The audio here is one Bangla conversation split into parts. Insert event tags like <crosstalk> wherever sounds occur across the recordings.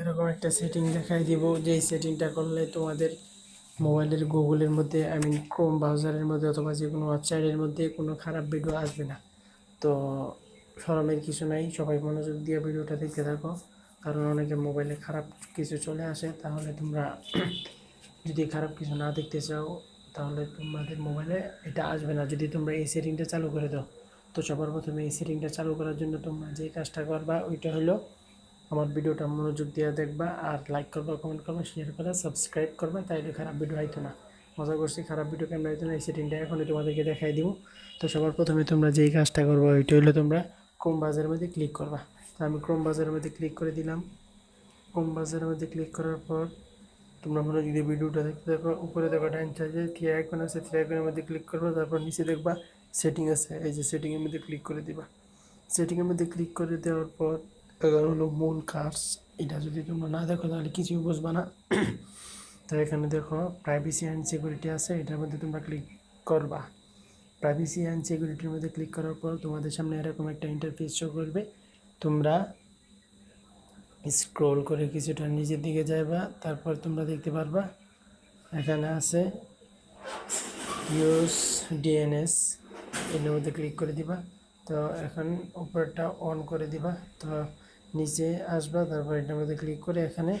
এরকম একটা সেটিং দেখাই দিব যে এই সেটিংটা করলে তোমাদের মোবাইলের গুগলের মধ্যে আই মিন ক্রোম ব্রাউজারের মধ্যে অথবা যে কোনো ওয়েবসাইটের মধ্যে কোনো খারাপ ভিডিও আসবে না। তো শরমের কিছু নাই, সবাই মনোযোগ দিয়ে ভিডিওটা দেখতে থাকো। কারণ অনেকে মোবাইলে খারাপ কিছু চলে আসে, তাহলে তোমরা <clears throat> যদি খারাপ কিছু না দেখতে চাও, তাহলে তোমাদের মোবাইলে এটা আসবে না। যদি তোমরা এই সেটিংটা চালু করে দাও, তো সবার প্রথমে এই সেটিংটা চালু করার জন্য তোমরা যে কাজটা করবা, ওইটা হলো আমার ভিডিওটা মনোযোগ দিয়ে দেখবা আর লাইক করবা কমেন্ট করবা শেয়ার করবা সাবস্ক্রাইব করবা, তাইলে খারাপ ভিডিও আইতো না। মজা করছি, খারাপ ভিডিও কেমন আইতো না, এই সেটিংটা এখনই তোমাদেরকে দেখাই দিব তো সবার প্রথমে তোমরা যেই কাজটা করবা, ওইটা হলো তোমরা ক্রোম বাজারের মধ্যে ক্লিক করবা। তো আমি ক্রোম বাজারের মধ্যে ক্লিক করে দিলাম। ক্রোম বাজারের মধ্যে ক্লিক করার পর তোমরা মনে যদি ভিডিওটা দেখতে দেখো উপরে দেখো ডাইন সাইডে থ্রি আইকন আছে থ্রি আইকনের মধ্যে ক্লিক করবা, তারপর নিচে দেখবা সেটিং আছে। এই যে সেটিংয়ের মধ্যে ক্লিক করে দিবা। সেটিংয়ের মধ্যে ক্লিক করে দেওয়ার পর এবার হলো মূল কার্স, এটা যদি তোমরা না দেখো তাহলে কিছুই বুঝবা না। তো এখানে দেখো প্রাইভেসি অ্যান্ড সিকিউরিটি আছে, এটার মধ্যে তোমরা ক্লিক করবা। প্রাইভেসি অ্যান্ড সিকিউরিটির মধ্যে ক্লিক করার পর তোমাদের সামনে এরকম একটা ইন্টারফেস শো করবে। তোমরা স্ক্রোল করে কিছুটা নিচের দিকে যাইবা, তারপর তোমরা দেখতে পারবা, এখানে আছে ইউস ডিএনএস এর মধ্যে ক্লিক করে দিবা। তো এখন উপরটা অন করে দিবা। তো নিচে আসবা, তারপর এটার মধ্যে ক্লিক করে এখানে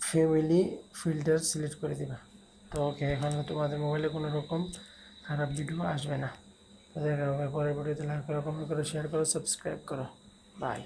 ফ্যামিলি ফিল্টার সিলেক্ট করে দিবা। তো ওকে এখন তোমাদের মোবাইলে কোনো রকম খারাপ ভিডিও আসবে না। তো দেখা হবে পরের ভিডিওতে লাইক করো কমেন্ট করো শেয়ার করো। সাবস্ক্রাইব করো বাই